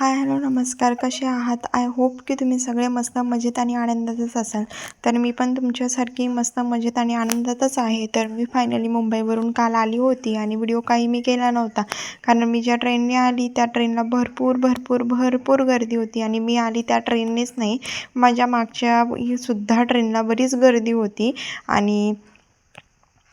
Hi hello नमस्कार. कसे आहात? आय होप की तुम्ही सगळे मस्त मजेत आणि आनंदातच असाल. तर मी पण तुमच्यासारखी मस्त मजेत आणि आनंदातच आहे. तर मी फायनली मुंबईवरून काल आली होती आणि व्हिडिओ काही मी केला नव्हता. कारण मी ज्या ट्रेनने आली त्या ट्रेनला भरपूर भरपूर भरपूर गर्दी होती आणि मी आली त्या ट्रेननेच नाही. माझ्या मागच्या सुद्धा ट्रेनला बरीच गर्दी होती आणि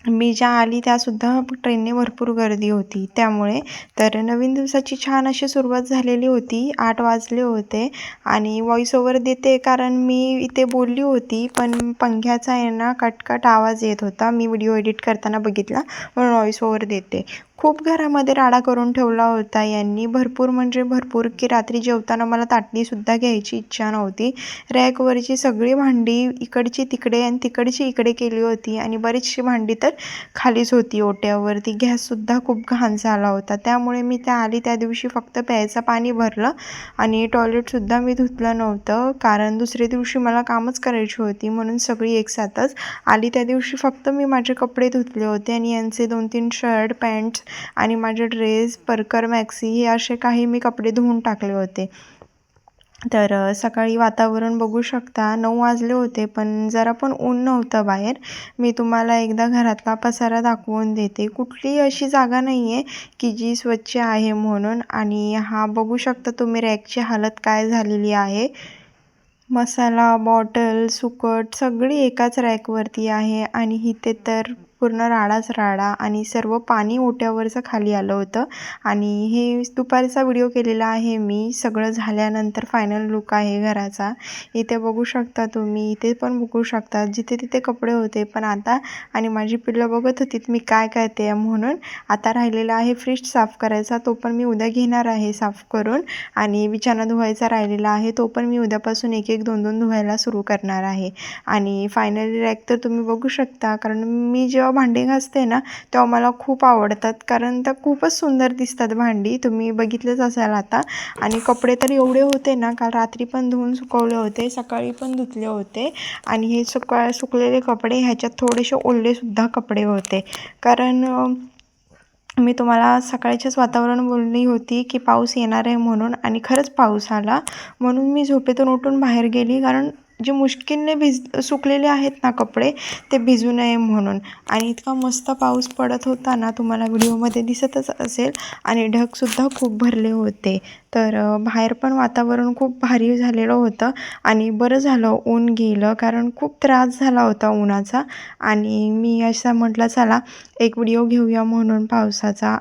मी ज्या आली त्यासुद्धा ट्रेनने भरपूर गर्दी होती. त्यामुळे तर नवीन दिवसाची छान अशी सुरुवात झालेली होती. आठ वाजले होते आणि व्हॉईस ओवर देते कारण मी इथे बोलली होती पण पंख्याचा आहे ना कटकट आवाज येत होता. मी व्हिडिओ एडिट करताना बघितला म्हणून व्हॉईस ओवर देते. खूप घरामध्ये राडा करून ठेवला होता यांनी. भरपूर म्हणजे भरपूर की रात्री जेवताना मला ताटलीसुद्धा घ्यायची इच्छा नव्हती. रॅकवरची सगळी भांडी इकडची तिकडे आणि तिकडची इकडे केली होती आणि बरीचशी भांडी तर खालीच होती ओट्यावरती. गॅससुद्धा खूप घाण झाला होता. त्यामुळे मी त्या आली त्या दिवशी फक्त प्यायचं पाणी भरलं आणि टॉयलेटसुद्धा मी धुतलं नव्हतं कारण दुसऱ्या दिवशी मला कामच करायची होती म्हणून सगळी एकसाथच आली त्या दिवशी फक्त मी माझे कपडे धुतले होते आणि यांचे दोन तीन शर्ट पॅन्ट आणि माझे ड्रेस परकर मॅक्सी हे असे काही मी कपडे धुवून टाकले होते. तर सकाळी वातावरण बघू शकता. नऊ वाजले होते पण जरा पण ऊन नव्हतं बाहेर. मी तुम्हाला एकदा घरातला पसारा दाखवून देते. कुठलीही अशी जागा नाही आहे की जी स्वच्छ आहे म्हणून. आणि हा बघू शकता तुम्ही रॅकची हालत काय झालेली आहे. मसाला बॉटल सुकट सगळी एकाच रॅकवरती आहे. आणि इथे तर पूर्ण राडाच राडा आणि सर्व पाणी ओट्यावरचं खाली आलं होतं. आणि हे दुपारचा व्हिडिओ केलेला आहे मी. सगळं झाल्यानंतर फायनल लुक आहे घराचा. इथे बघू शकता तुम्ही. इथे पण बघू शकता. जिथे तिथे कपडे होते. पण आता आणि माझी पिल्लं बघत होती मी काय करते म्हणून आता राहिलेला आहे फ्रीज साफ करायचा. तो पण मी उद्या घेणार आहे साफ करून. आणि बिछाना धुवायचा राहिलेला आहे. तो पण मी उद्यापासून एक एक दोन दोन धुवायला सुरू करणार आहे. आणि फायनली रॅक तर तुम्ही बघू शकता. कारण मी जेव्हा भांडी घासते ना तेव्हा मला खूप आवडतात. कारण त्या खूपच सुंदर दिसतात भांडी. तुम्ही बघितलंच असाल आता. आणि कपडे तर एवढे होते ना काल रात्री पण धुवून सुकवले होते सकाळी पण धुतले होते. आणि हे सुका सुकलेले कपडे ह्याच्यात थोडेसे ओलेसुद्धा कपडे होते. कारण मी तुम्हाला सकाळच्याच वातावरण बोलली होती की पाऊस येणार आहे म्हणून आणि खरंच पाऊस आला. म्हणून मी झोपेतून उठून बाहेर गेली. कारण जे मुश्किलने भिज सुकलेले आहेत ना कपडे ते भिजू नये म्हणून. आणि इतका मस्त पाऊस पडत होता ना तुम्हाला व्हिडिओमध्ये दिसतच असेल. आणि ढगसुद्धा खूप भरले होते. तर बाहेर पण वातावरण खूप भारी झालेलं होतं. आणि बरं झालं ऊन गेलं कारण खूप त्रास झाला होता उन्हाचा. आणि मी असा म्हटलं चला एक व्हिडिओ घेऊया म्हणून पावसाचा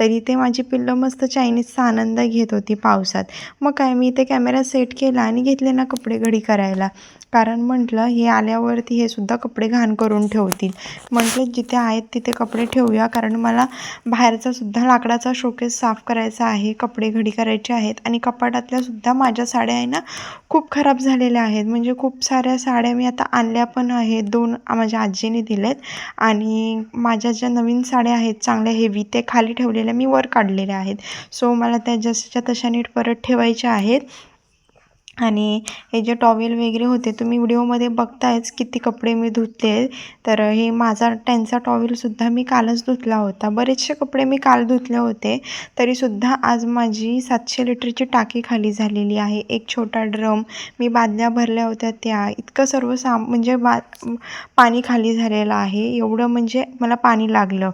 तरी ते माझी पिल्लं मस्त चायनीजचा आनंद घेत होती पावसात. मग काय मी इथे कॅमेरा सेट केला आणि घेतले ना कपडे घडी करायला. कारण म्हटलं हे आल्यावरती हे सुद्धा कपडे घाण करून ठेवतील. म्हटलं जिथे आहेत तिथे कपडे ठेवूया कारण मला बाहेरचा सुद्धा लाकडाचा शोकेस साफ करायचा आहे कपडे घडी करायचे आहेत आणि कपाटातल्या सुद्धा माझ्या साड्या आहे ना खूप खराब झालेल्या आहेत. म्हणजे खूप साऱ्या साड्या मी आता आणल्या पण आहेत दोन माझ्या आजीने दिलेत आणि माझ्या ज्या नवीन साड्या आहेत चांगल्या हेवी ते खाली ठेवलेल्या मी वर काढलेल्या आहेत. सो मला त्या जसच्या तशा नीट परत ठेवायच्या आहेत. आणि हे जे टॉवेल वगैरे होते तुम्ही व्हिडिओमध्ये बघतायच किती कपडे मी धुतले. तर हे माझा त्यांचा टॉवेलसुद्धा मी कालच धुतला होता. बरेचसे कपडे मी काल धुतले होते तरीसुद्धा आज माझी सातशे लिटरची टाकी खाली झालेली आहे. एक छोटा ड्रम मी बादल्या भरल्या होत्या त्या. इतकं सर्व साम म्हणजे बा पाणी खाली झालेलं आहे. एवढं म्हणजे मला पाणी लागलं.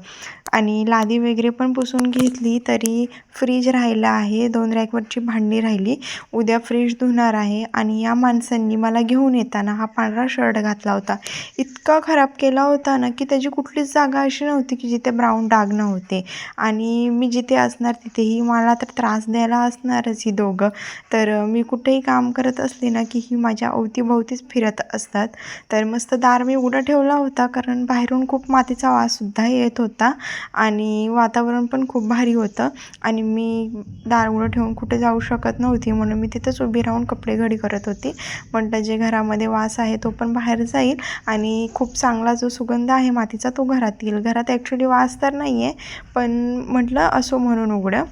आणि लादी वगैरे पण पुसून घेतली तरी फ्रीज राहिलं आहे. दोन रॅकवरची भांडी राहिली. उद्या फ्रीज धुणार आहे आणि या माणसांनी मला घेऊन येताना हा पांढरा शर्ट घातला होता. इतका खराब केला होता ना की त्याची कुठलीच जागा अशी नव्हती की जिथे ब्राऊन डाग नव्हते. आणि मी जिथे असणार तिथेही मला तर त्रास द्यायला असणारच ही दोघं. तर मी कुठेही काम करत असले ना की ही माझ्या अवतीभोवतीच फिरत असतात. तर मस्त दार मी उघडं ठेवला होता कारण बाहेरून खूप मातीचा वाससुद्धा येत होता. आणि वातावरण पण खूप भारी होतं. आणि मी दार उघडं ठेवून कुठे जाऊ शकत नव्हती म्हणून मी तिथंच उभी राहून कपडे घडी करत होती. म्हटलं जे घरामध्ये वास आहे तो पण बाहेर जाईल आणि खूप चांगला जो सुगंध आहे मातीचा तो घरात येईल. घरात ॲक्च्युली वास तर नाही आहे पण म्हटलं असो म्हणून उघडं.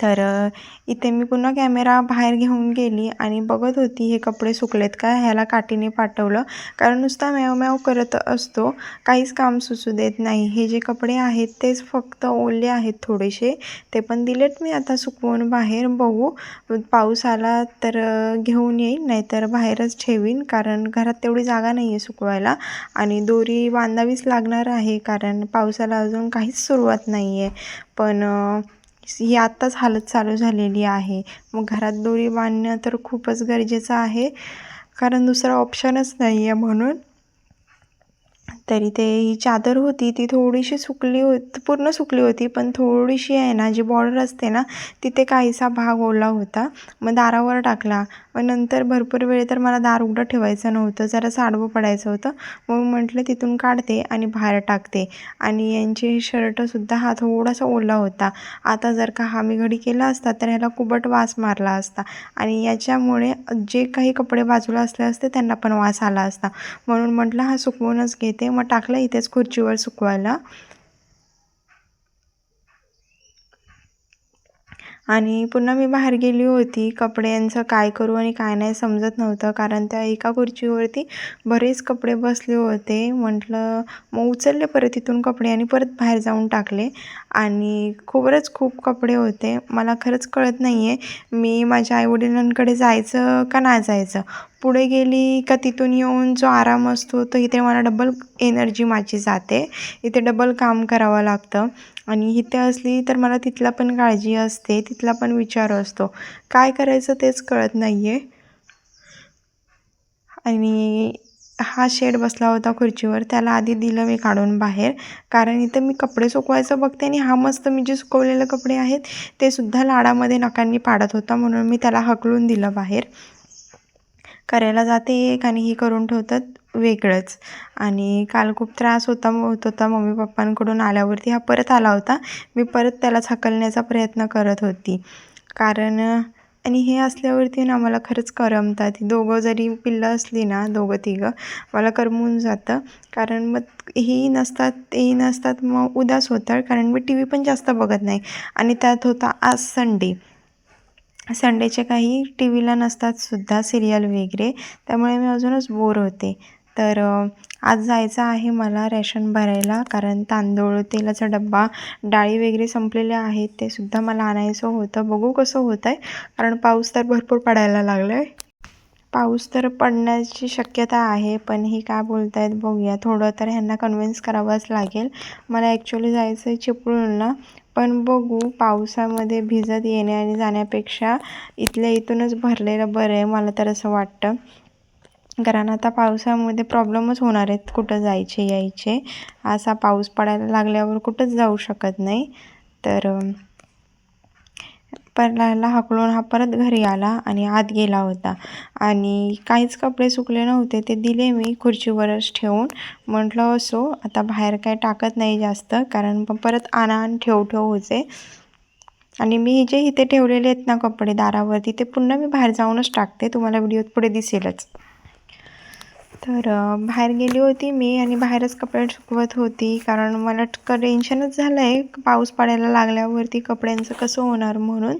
तर इथे मी पुन्हा कॅमेरा बाहेर घेऊन गेली आणि बघत होती हे कपडे सुकलेत का ह्याला काठीने पाठवलं. कारण नुसता म्याव म्याव करत असतो काहीच काम सुचू देत नाही. हे जे कपडे आहेत तेच फक्त ओले आहेत थोडेसे. ते पण दिलेत मी आता सुकवून बाहेर. बघू पाऊस आला तर घेऊन येईन नाहीतर बाहेरच ठेवीन. कारण घरात तेवढी जागा नाही आहे सुकवायला आणि दोरी बांधावीच लागणार आहे कारण पावसाला अजून काहीच सुरुवात नाही आहे पण ही आत्ताच हालत चालू झालेली आहे. मग घरात दोरी बांधणं तर खूपच गरजेचं आहे. कारण दुसरा ऑप्शनच नाही आहे म्हणून. तरी ते ही चादर होती ती थोडीशी सुकली होती पूर्ण सुकली होती पण थोडीशी आहे ना जी बॉर्डर असते ना तिथे काहीसा भाग ओला होता. मग दारावर टाकला. मग नंतर भरपूर वेळ तर मला दार उघडं ठेवायचं नव्हतं. जरा साडवं पडायचं होतं. मग म्हटलं तिथून काढते आणि बाहेर टाकते. आणि यांचे शर्टसुद्धा हा थोडासा ओला होता. आता जर का हा मी घडी केला असता तर ह्याला कुबट वास मारला असता. आणि याच्यामुळे जे काही कपडे बाजूला असले असते त्यांना पण वास आला असता. म्हणून म्हटलं हा सुकवूनच घेते. मग टाकलं इथेच खुर्चीवर सुकवायला. आणि पुन्हा मी बाहेर गेली होती. कपड्यांचं काय करू आणि काय नाही समजत नव्हतं. कारण त्या एका खुर्चीवरती बरेच कपडे बसले होते. म्हटलं मग उचलले परत तिथून कपडे आणि परत बाहेर जाऊन टाकले. आणि खूपच खूप कपडे होते. मला खरंच कळत नाही आहे मी माझ्या आईवडिलांकडे जायचं का नाही जायचं? पुढे गेली का तिथून येऊन जो आराम असतो तो इथे मला डबल एनर्जी माझी जाते. इथे डबल काम करावं लागतं. आणि इथे असली तर मला तिथला पण काळजी असते तिथला पण विचार असतो. काय करायचं तेच कळत नाही आहे आणि हा शेड बसला होता खुर्चीवर त्याला आधी दिलं मी काढून बाहेर. कारण इथं मी कपडे सुकवायचं बघते आणि हा मस्त मी जे सुकवलेले कपडे आहेत ते सुद्धा लाडामध्ये नकांनी पाडत होता म्हणून मी त्याला हकलून दिलं बाहेर. करायला जाते एक आणि हे करून ठेवतात वेगळंच. आणि काल खूप त्रास होता होत होता. मम्मी पप्पांकडून आल्यावरती हा परत आला होता. मी परत त्यालाच हकलण्याचा प्रयत्न करत होती. कारण आणि हे असल्यावरती ना मला खरंच करमतात. दोघं जरी पिल्लं असली ना दोघं तिघं मला करमून जातं. कारण मग ही नसतात तेही नसतात मग उदास होतं कारण मी टी व्ही पण जास्त बघत नाही. आणि त्यात होता आज संडे. संडेचे काही टी व्हीला नसतात सुद्धा सिरियल वगैरे. त्यामुळे मी अजूनच बोर होते. तर आज जायचं आहे मला रेशन भरायला कारण तांदूळ तेलाचा डब्बा डाळी वगैरे संपलेल्या आहेत. ते सुद्धा मला आणायचं होतं. बघू कसं होतं आहे कारण पाऊस तर भरपूर पडायला लागला आहे पाऊस तर पडण्याची शक्यता आहे पण ही काय बोलत आहेत बघूया. थोडं तर ह्यांना कन्व्हिन्स करावंच लागेल. मला ॲक्च्युली जायचं आहे चिपळूणला. पण बघू पावसामध्ये भिजत येणे आणि जाण्यापेक्षा इथल्या इथूनच भरलेलं बरं आहे मला तर असं वाटतं. कारण आता पावसामध्ये प्रॉब्लेमच होणार आहेत कुठं जायचे यायचे. असा पाऊस पडायला लागल्यावर कुठंच जाऊ शकत नाही. तर पलाला हाकलून हा परत घरी आला आणि आत गेला होता. आणि काहीच कपडे सुकले नव्हते ते दिले मी खुर्चीवरच ठेवून. म्हटलं असो आता बाहेर काय टाकत नाही जास्त कारण परत आणा आणि ठेव ठेव होते. आणि मी जे इथे ठेवलेले आहेत ना कपडे दारावरती ते पुन्हा मी बाहेर जाऊनच टाकते तुम्हाला व्हिडिओत पुढे दिसेलच. तर बाहेर गेली होती मी आणि बाहेरच कपडे सुकवत होती. कारण मला टेन्शनच झालं आहे पाऊस पडायला लागल्यावरती कपड्यांचं कसं होणार म्हणून.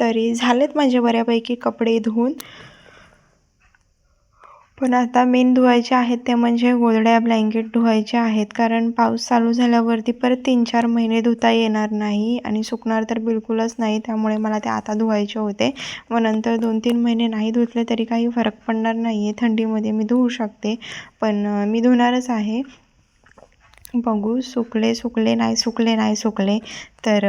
तरी झालेत माझे बऱ्यापैकी कपडे धुवून. पण आता मेन धुवायचे आहेत ते म्हणजे गोधड्या ब्लँकेट धुवायचे आहेत. कारण पाऊस चालू झाल्यावरती परत तीन चार महिने धुता येणार नाही आणि सुकणार तर बिलकुलच नाही. त्यामुळे मला ते आता धुवायचे होते. व नंतर दोन तीन महिने नाही धुतले तरी काही फरक पडणार नाही आहे थंडीमध्ये मी धुवू शकते. पण मी धुणारच आहे. बघू सुकले सुकले नाही सुकले नाही सुकले. तर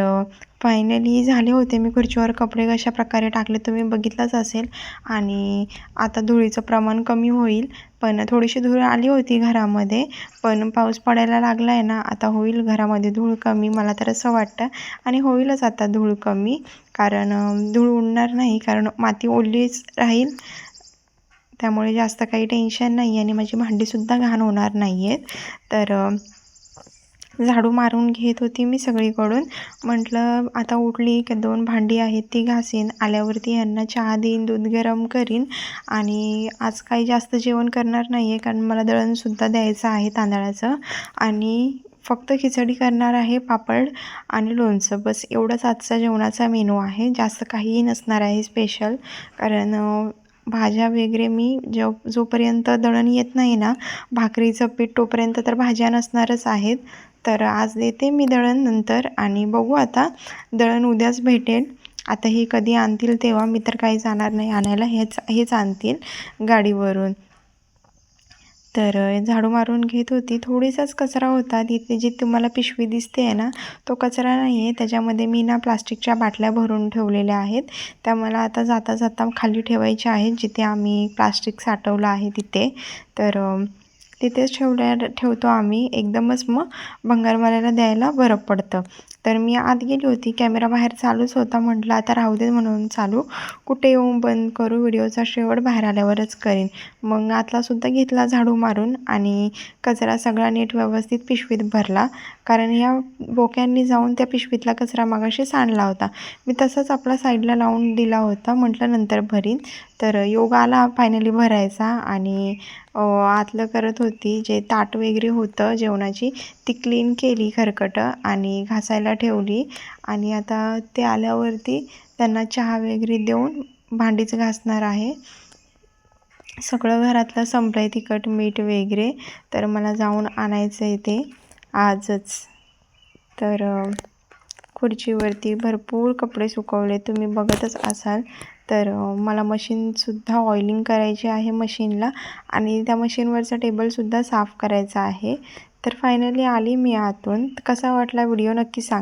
फायनली झाले होते मी खुर्चीवर कपडे कशा प्रकारे टाकले तुम्ही बघितलंच असेल. आणि आता धुळीचं प्रमाण कमी होईल पण थोडीशी धूळ आली होती घरामध्ये पण पाऊस पडायला लागला आहे ना आता होईल घरामध्ये धूळ कमी मला तर असं वाटतं. आणि होईलच आता धूळ कमी कारण धूळ उडणार नाही कारण माती ओलीच राहील. त्यामुळे जास्त काही टेन्शन नाही आणि माझी भांडीसुद्धा घाण होणार नाही आहेत तर झाडू मारून घेत होती मी सगळीकडून. म्हटलं आता उठली की दोन भांडी आहेत ती घासीन. आल्यावरती यांना चहा देईन दूध गरम करीन. आणि आज काही जास्त जेवण करणार नाही आहे कारण मला दळणसुद्धा द्यायचं आहे तांदळाचं. आणि फक्त खिचडी करणार आहे पापड आणि लोणचं. बस एवढंच आजचा जेवणाचा मेनू आहे. जास्त काहीही नसणार आहे स्पेशल कारण भाज्या वगैरे मी जो जोपर्यंत दळण येत नाही ना भाकरीचं पीठ तोपर्यंत तर भाज्या नसणारच आहेत. तर आज देते मी दळण नंतर आणि बघू आता. दळण उद्याच भेटेल. आता हे कधी आणतील तेव्हा मी तर काही जाणार नाही. आणायला हेच हेच आणतील गाडीवरून. तर झाडू मारून घेत होती. थोडीसाच कचरा होता. तिथे जी तुम्हाला पिशवी दिसते आहे ना तो कचरा नाही आहे त्याच्यामध्ये मी ना प्लास्टिकच्या बाटल्या भरून ठेवलेल्या आहेत. त्या मला आता जाता जाता खाली ठेवायच्या आहेत. जिथे आम्ही प्लास्टिक साठवलं आहे तिथे. तर तिथेच ठेवल्या ठेवतो आम्ही. एकदमच मग भंगारवाल्याला द्यायला बरं पडतं. तर मी आत गेली होती. कॅमेरा बाहेर चालूच होता म्हटलं आता राहू दे म्हणून चालू. कुठे येऊन बंद करू? व्हिडिओचा शेवट बाहेर आल्यावरच करीन. मग आतलासुद्धा घेतला झाडू मारून आणि कचरा सगळा नीट व्यवस्थित पिशवीत भरला. कारण ह्या बोक्यांनी जाऊन त्या पिशवीतला कचरा मागाशी सांडला होता. मी तसाच आपला साईडला लावून दिला होता. म्हटलं नंतर भरीन. तर योग आला फायनली भरायचा आणि आतलं करत होती. जे ताट वगैरे होतं जेवणाची ती क्लीन केली खरकटं आणि घासायला ठेवली आणि आता ते आल्यावरती त्यांना चहा वगैरे देऊन भांडीच घासणार आहे. सगळं घरातलं संपलं आहे तिखट मीठ वगैरे. तर मला जाऊन आणायचं आहे ते आजच. तर खुर्चीवरती भरपूर कपडे सुकवले. तुम्ही बघतच असाल. तर मला मशीनसुद्धा ऑइलिंग करायची आहे मशीनला आणि त्या मशीनवरचा टेबलसुद्धा साफ करायचा आहे. तर फायनली आली मी आतून. कसा वाटला व्हिडिओ नक्की सांग.